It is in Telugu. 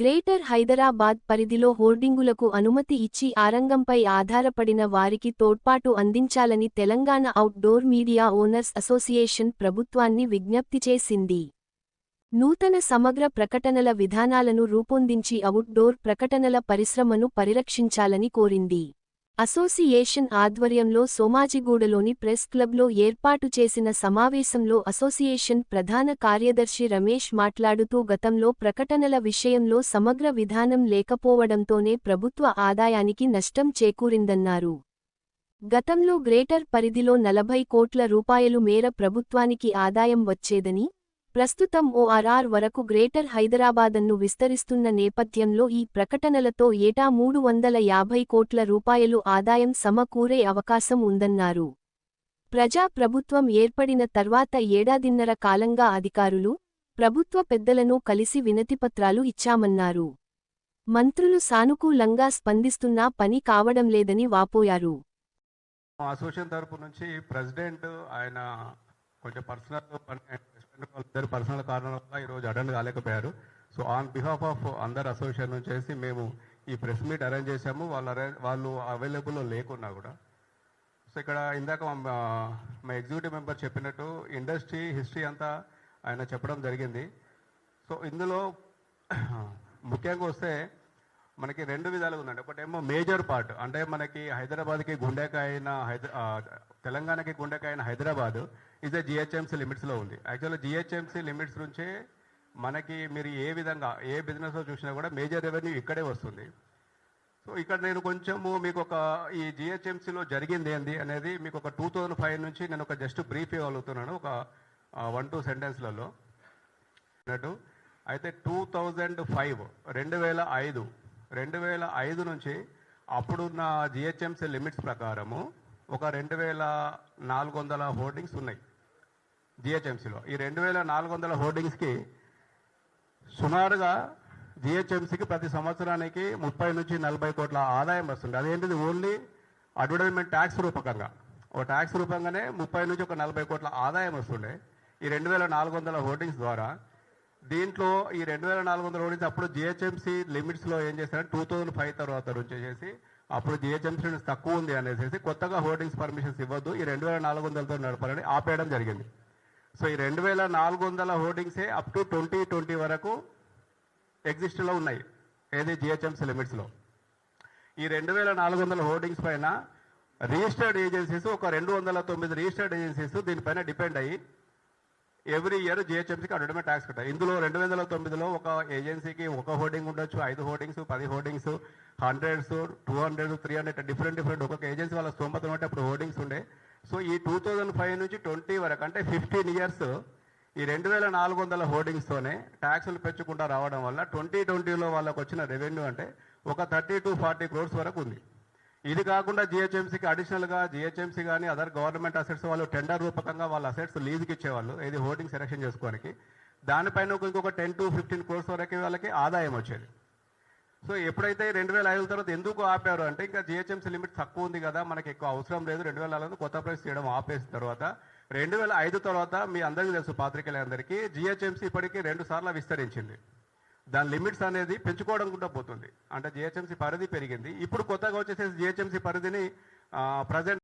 గ్రేటర్ హైదరాబాద్ పరిధిలో హోర్డింగులకు అనుమతి ఇచ్చి ఆరంగంపై ఆధారపడిన వారికి తోడ్పాటు అందించాలని Telangana outdoor media owners association ప్రభుత్వాన్ని విజ్ఞప్తి చేసింది. నూతన సమగ్ర ప్రకటనల విధానాలను రూపొందించి అవుట్డోర్ ప్రకటనల పరిశ్రమను పరిరక్షించాలని కోరింది. అసోసియేషన్ ఆధ్వర్యంలో సోమాజిగూడలోని ప్రెస్ క్లబ్లో ఏర్పాటు చేసిన సమావేశంలో అసోసియేషన్ ప్రధాన కార్యదర్శి రమేష్ మాట్లాడుతూ గతంలో ప్రకటనల విషయంలో సమగ్ర విధానం లేకపోవడంతోనే ప్రభుత్వ ఆదాయానికి నష్టం చేకూరిందన్నారు. గతంలో గ్రేటర్ పరిధిలో నలభై కోట్ల రూపాయలు మేర ప్రభుత్వానికి ఆదాయం వచ్చేదని ప్రస్తుతం ఓఆర్ఆర్ వరకు గ్రేటర్ హైదరాబాదన్ను విస్తరిస్తున్న నేపథ్యంలో ఈ ప్రకటనలతో ఏటా మూడు వందల యాభై కోట్ల రూపాయలు ఆదాయం సమకూరే అవకాశం ఉందన్నారు. ప్రజా ప్రభుత్వం ఏర్పడిన తర్వాత ఏడాదిన్నర కాలంగా అధికారులు ప్రభుత్వ పెద్దలను కలిసి వినతిపత్రాలు ఇచ్చామన్నారు. మంత్రులు సానుకూలంగా స్పందిస్తున్నా పని కావడం లేదని వాపోయారు. అసోసియేషన్ తరపు నుంచి ప్రెసిడెంట్ ఆయన కొంచెం పర్సనల్ ఇద్దరు పర్సనల్ కారణాల వల్ల ఈరోజు అటెండ్ కాలేకపోయారు. సో ఆన్ బిహాఫ్ ఆఫ్ అందరు అసోసియేషన్ నుంచి మేము ఈ ప్రెస్ మీట్ అరేంజ్ చేశాము. వాళ్ళు అరేంజ్ వాళ్ళు అవైలబుల్లో లేకున్నా కూడా. సో ఇక్కడ ఇందాక మా మా ఎగ్జిక్యూటివ్ మెంబర్ చెప్పినట్టు ఇండస్ట్రీ హిస్టరీ అంతా ఆయన చెప్పడం జరిగింది. సో ఇందులో ముఖ్యంగా వస్తే మనకి రెండు విధాలుగా ఉందండి. ఒకటేమో మేజర్ పార్ట్ అంటే మనకి హైదరాబాద్కి గుండెకాయ అయిన హైదరా తెలంగాణకి గుండెకాయ అయిన హైదరాబాద్. ఇది జిహెచ్ఎంసీ లిమిట్స్లో ఉంది. యాక్చువల్గా జిహెచ్ఎంసీ లిమిట్స్ నుంచే మనకి మీరు ఏ విధంగా ఏ బిజినెస్లో చూసినా కూడా మేజర్ రెవెన్యూ ఇక్కడే వస్తుంది. సో ఇక్కడ నేను కొంచెము మీకు ఒక ఈ జిహెచ్ఎంసీలో జరిగింది ఏంది అనేది మీకు ఒక టూ థౌజండ్ ఫైవ్ నుంచి నేను ఒక జస్ట్ బ్రీఫ్ ఇవ్వగలుగుతున్నాను. ఒక వన్ టూ సెంటెన్స్లలో అన్నట్టు. అయితే టూ థౌజండ్ ఫైవ్ రెండు వేల ఐదు రెండు వేల ఐదు నుంచి అప్పుడున్న జిహెచ్ఎంసీ లిమిట్స్ ప్రకారము ఒక రెండు వేల నాలుగు వందల హోర్డింగ్స్ ఉన్నాయి జిహెచ్ఎంసీలో. ఈ రెండు వేల నాలుగు వందల హోర్డింగ్స్కి సుమారుగా జిహెచ్ఎంసీకి ప్రతి సంవత్సరానికి ముప్పై నుంచి నలభై కోట్ల ఆదాయం వస్తుంది. అదేంటిది? ఓన్లీ అడ్వర్టైజ్మెంట్ ట్యాక్స్ రూపకంగా. ఒక ట్యాక్స్ రూపంగానే ముప్పై నుంచి ఒక నలభై కోట్ల ఆదాయం వస్తుండే. ఈ రెండు వేల నాలుగు వందల హోర్డింగ్స్ ద్వారా దీంట్లో ఈ రెండు వేల నాలుగు వందల నుంచి అప్పుడు జిహెచ్ఎంసీ లిమిట్స్లో ఏం చేశారంటే టూ థౌజండ్ ఫైవ్ తర్వాత నుంచి చేసి అప్పుడు జిహెచ్ఎంసీ తక్కువ ఉంది అనేసి కొత్తగా హోర్డింగ్స్ పర్మిషన్స్ ఇవ్వద్దు ఈ రెండు వేల నాలుగు వందలతో నడపాలని ఆపేయడం జరిగింది. సో ఈ రెండు వేల నాలుగు వందల హోర్డింగ్సే అప్ టు ట్వంటీ ట్వంటీ వరకు ఎగ్జిస్ట్లో ఉన్నాయి ఏది జిహెచ్ఎంసీ లిమిట్స్లో ఈ రెండు వేల నాలుగు వందల హోర్డింగ్స్ పైన రిజిస్టర్డ్ ఏజెన్సీస్ ఒక రెండు వందల తొమ్మిది రిజిస్టర్డ్ ఏజెన్సీస్ దీనిపైన డిపెండ్ అయ్యి ఎవ్రీ ఇయర్ జిహెచ్ఎంసీకి అడ్వర్టైజ్మెంట్ ట్యాక్స్ కట్టాలి. ఇందులో రెండు వందల తొమ్మిదిలో ఒక ఏజెన్సీకి ఒక హోర్డింగ్ ఉండొచ్చు ఐదు హోర్డింగ్స్ పది hoardings hundreds two hundred three hundred different different ఒక్కొక్క ఏజెన్సీ వాళ్ళ స్తోమత ఉంటే అప్పుడు హోర్డింగ్స్ ఉండే. సో ఈ టూ థౌజండ్ ఫైవ్ నుంచి ట్వంటీ వరకు అంటే ఫిఫ్టీన్ ఇయర్స్ ఈ రెండు వేల నాలుగు వందల హోర్డింగ్స్తోనే ట్యాక్సులు పెంచుకుంటూ రావడం వల్ల ట్వంటీ ట్వంటీలో వాళ్ళకు వచ్చిన రెవెన్యూ అంటే ఒక థర్టీ టు ఫార్టీ క్రోర్స్ వరకు ఉంది. ఇది కాకుండా జిహెచ్ఎంసీకి అడిషనల్గా జిహెచ్ఎంసీ కానీ అదర్ గవర్నమెంట్ అసెట్స్ వాళ్ళు టెండర్ రూపకంగా వాళ్ళ అసెట్స్ లీజ్కి ఇచ్చేవాళ్ళు. ఇది హోర్డింగ్ సెలక్షన్ చేసుకోవడానికి. దానిపైన ఒక ఇంకొక టెన్ టు ఫిఫ్టీన్ క్రోర్స్ వరకు వాళ్ళకి ఆదాయం వచ్చేది. సో ఎప్పుడైతే రెండు వేల ఐదు తర్వాత ఎందుకు ఆపారు అంటే ఇంకా జిహెచ్ఎంసీ లిమిట్ తక్కువ ఉంది కదా మనకి ఎక్కువ అవసరం లేదు. రెండు వేల ఐదు కొత్త ప్రైస్ చేయడం ఆపేసిన తర్వాత రెండు వేల ఐదు తర్వాత మీ అందరికీ తెలుసు పాత్రికేయులందరికీ జిహెచ్ఎంసీ ఇప్పటికీ రెండు సార్లు విస్తరించింది. దాని లిమిట్స్ అనేది పెంచుకోవడం కూడా పోతుంది. అంటే జిహెచ్ఎంసీ పరిధి పెరిగింది. ఇప్పుడు కొత్తగా వచ్చేసేసి జిహెచ్ఎంసీ పరిధిని ప్రజెంట్